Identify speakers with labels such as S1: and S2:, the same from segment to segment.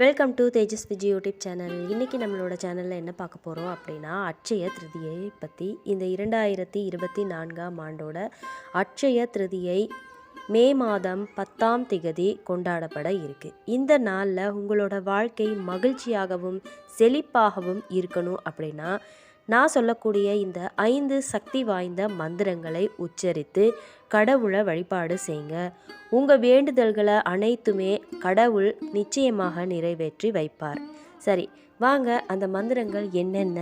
S1: Welcome to Tejas Vijay YouTube channel. இன்றைக்கி நம்மளோட சேனலில் என்ன பார்க்க போகிறோம் அப்படின்னா அட்சய திருதியை பற்றி இந்த இரண்டாயிரத்தி இருபத்தி நான்காம் ஆண்டோட அட்சய திருதியை மே மாதம் பத்தாம் திகதி கொண்டாடப்பட இருக்குது இந்த நாளில் உங்களோட வாழ்க்கை மகிழ்ச்சியாகவும் செழிப்பாகவும் இருக்கணும் அப்படின்னா நான் சொல்லக்கூடிய இந்த ஐந்து சக்தி வாய்ந்த மந்திரங்களை உச்சரித்து கடவுளை வழிபாடு செய்யுங்க. உங்கள் வேண்டுதல்களை அனைத்துமே கடவுள் நிச்சயமாக நிறைவேற்றி வைப்பார். சரி வாங்க அந்த மந்திரங்கள் என்னென்ன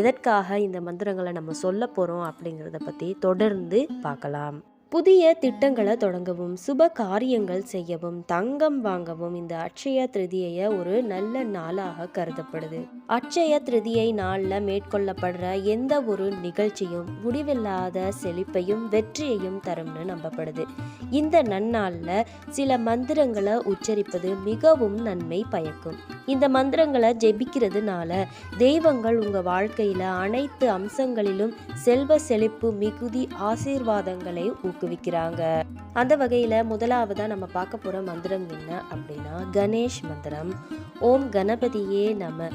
S1: எதற்காக இந்த மந்திரங்களை நம்ம சொல்ல போகிறோம் அப்படிங்கிறத பற்றி தொடர்ந்து பார்க்கலாம். புதிய திட்டங்களை தொடங்கவும் சுப காரியங்கள் செய்யவும் தங்கம் வாங்கவும் இந்த அட்சய திருதியை ஒரு நல்ல நாளாக கருதப்படுது. அட்சய திருதியை நாளில் மேற்கொள்ளப்படுற எந்த ஒரு நிகழ்ச்சியும் முடிவில்லாத செழிப்பையும் வெற்றியையும் தரும்னு நம்பப்படுது. இந்த நன்னாளில் சில மந்திரங்களை உச்சரிப்பது மிகவும் நன்மை பயக்கும். இந்த மந்திரங்களை ஜெபிக்கிறதுனால தெய்வங்கள் உங்கள் வாழ்க்கையில் அனைத்து அம்சங்களிலும் செல்வ செழிப்பு மிகுதி ஆசீர்வாதங்களை ஊக்குவிக்கிறாங்க அந்த வகையில் முதலாவதாக நம்ம பார்க்க போகிற மந்திரம் என்ன அப்படின்னா கணேஷ் மந்திரம். ஓம் கணபதியே நம.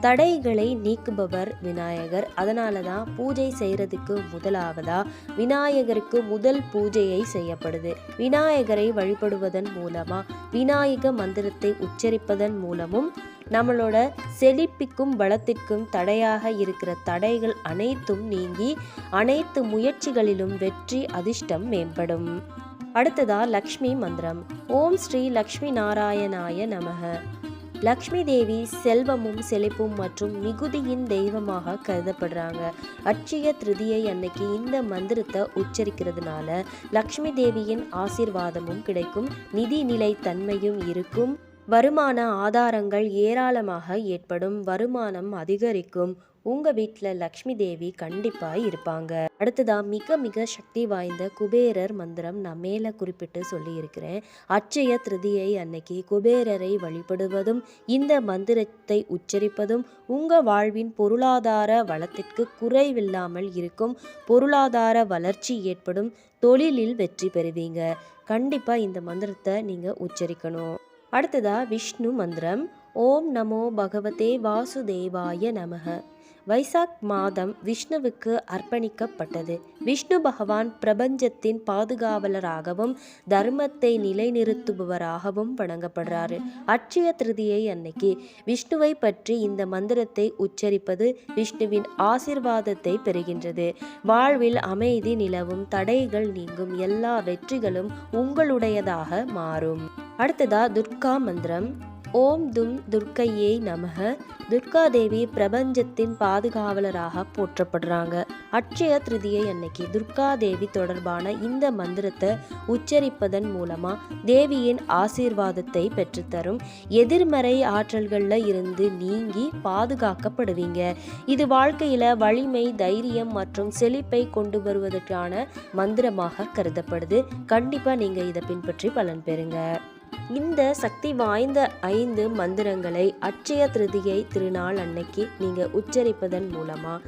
S1: தடைகளை நீக்குபவர் விநாயகர். அதனால தான் பூஜை செய்கிறதுக்கு முதலாவதா விநாயகருக்கு முதல் பூஜையை செய்யப்படுது. விநாயகரை வழிபடுவதன் மூலமா விநாயக மந்திரத்தை உச்சரிப்பதன் மூலமும் நம்மளோட செழிப்பிக்கும் பலத்திற்கும் தடையாக இருக்கிற தடைகள் அனைத்தும் நீங்கி அனைத்து முயற்சிகளிலும் வெற்றி அதிர்ஷ்டம் மேம்படும். அடுத்ததா லக்ஷ்மி மந்திரம். ஓம் ஸ்ரீ லக்ஷ்மி நாராயணாய நமக. லக்ஷ்மி தேவி செல்வமும் செழிப்பும் மற்றும் மிகுதியின் தெய்வமாக கருதப்படுறாங்க. அட்சய திருதியை அன்னைக்கு இந்த மந்திரத்தை உச்சரிக்கிறதுனால லக்ஷ்மி தேவியின் ஆசீர்வாதமும் கிடைக்கும் நிதி நிலை தன்மையும் இருக்கும். வருமான ஆதாரங்கள் ஏராளமாக ஏற்படும் வருமானம் அதிகரிக்கும். உங்க வீட்டில் லக்ஷ்மி தேவி கண்டிப்பாக இருப்பாங்க. அடுத்ததாக மிக மிக சக்தி வாய்ந்த குபேரர் மந்திரம் நான் மேலே குறிப்பிட்டு சொல்லியிருக்கிறேன். அட்சய திருதியை அன்னைக்கு குபேரரை வழிபடுவதும் இந்த மந்திரத்தை உச்சரிப்பதும் உங்க வாழ்வின் பொருளாதார வளத்திற்கு குறைவில்லாமல் இருக்கும் பொருளாதார வளர்ச்சி ஏற்படும் தொழிலில் வெற்றி பெறுவீங்க. கண்டிப்பாக இந்த மந்திரத்தை நீங்கள் உச்சரிக்கணும். அடுத்ததா விஷ்ணு மந்திரம். ஓம் நமோ பகவதே வாசுதேவாய நமக. வைசாக் மாதம் விஷ்ணுவுக்கு அர்ப்பணிக்கப்பட்டது. விஷ்ணு பகவான் பிரபஞ்சத்தின் பாதுகாவலராகவும் தர்மத்தை நிலைநிறுத்துபவராகவும் வணங்கப்படுறாரு. அட்சய திருதியை அன்னைக்கு விஷ்ணுவை பற்றி இந்த மந்திரத்தை உச்சரிப்பது விஷ்ணுவின் ஆசிர்வாதத்தை பெறுகின்றது. வாழ்வில் அமைதி நிலவும் தடைகள் நீங்கும் எல்லா வெற்றிகளும் உங்களுடையதாக மாறும். அடுத்ததா துர்கா மந்திரம். ஓம் தும் துர்க்கையே நமக. துர்காதேவி பிரபஞ்சத்தின் பாதுகாவலராக போற்றப்படுறாங்க. அட்சய திருதியை அன்னைக்கு துர்காதேவி தொடர்பான இந்த மந்திரத்தை உச்சரிப்பதன் மூலமா தேவியின் ஆசீர்வாதத்தை பெற்றுத்தரும். எதிர்மறை ஆற்றல்களில் இருந்து நீங்கி பாதுகாக்கப்படுவீங்க. இது வாழ்க்கையில வலிமை தைரியம் மற்றும் செழிப்பை கொண்டு வருவதற்கான மந்திரமாக கருதப்படுது. கண்டிப்பா நீங்க இதை பின்பற்றி பலன் பெறுங்க. இந்த சக்தி வாய்ந்த ஐந்து மந்திரங்களை அட்சய திருதியை திருநாள் அன்னைக்கு நீங்கள் உச்சரிப்பதன் மூலமாக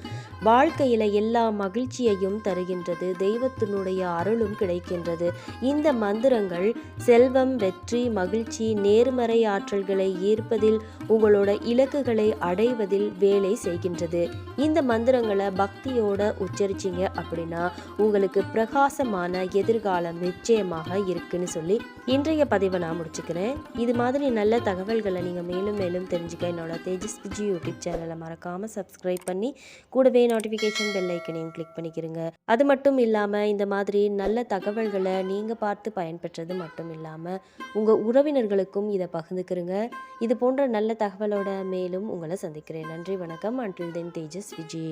S1: வாழ்க்கையில் எல்லா மகிழ்ச்சியையும் தருகின்றது தெய்வத்தினுடைய அருளும் கிடைக்கின்றது. இந்த மந்திரங்கள் செல்வம் வெற்றி மகிழ்ச்சி நேர்மறை ஆற்றல்களை ஈர்ப்பதில் உங்களோட இலக்குகளை அடைவதில் வேலை செய்கின்றது. இந்த மந்திரங்களை பக்தியோட உச்சரிச்சிங்க அப்படின்னா உங்களுக்கு பிரகாசமான எதிர்காலம் நிச்சயமாக இருக்குன்னு சொல்லி இன்றைய பதிவை நான் முடிச்சுக்கிறேன். இது மாதிரி நல்ல தகவல்களை நீங்கள் மேலும் மேலும் தெரிஞ்சுக்க என்னோட தேஜஸ் விஜி யூடியூப் சேனலை மறக்காமல் சப்ஸ்கிரைப் பண்ணி கூடவே நோட்டிஃபிகேஷன் பெல் ஐக்கனையும் கிளிக் பண்ணிக்கிறங்க அது மட்டும் இல்லாமல் இந்த மாதிரி நல்ல தகவல்களை நீங்கள் பார்த்து பயன்பெற்றது மட்டும் இல்லாமல் உங்கள் உறவினர்களுக்கும் இதை பகிர்ந்துக்கிறங்க இது போன்ற நல்ல தகவலோட மேலும் உங்களை சந்திக்கிறேன். நன்றி வணக்கம். அன்டில் தென் தேஜஸ் விஜி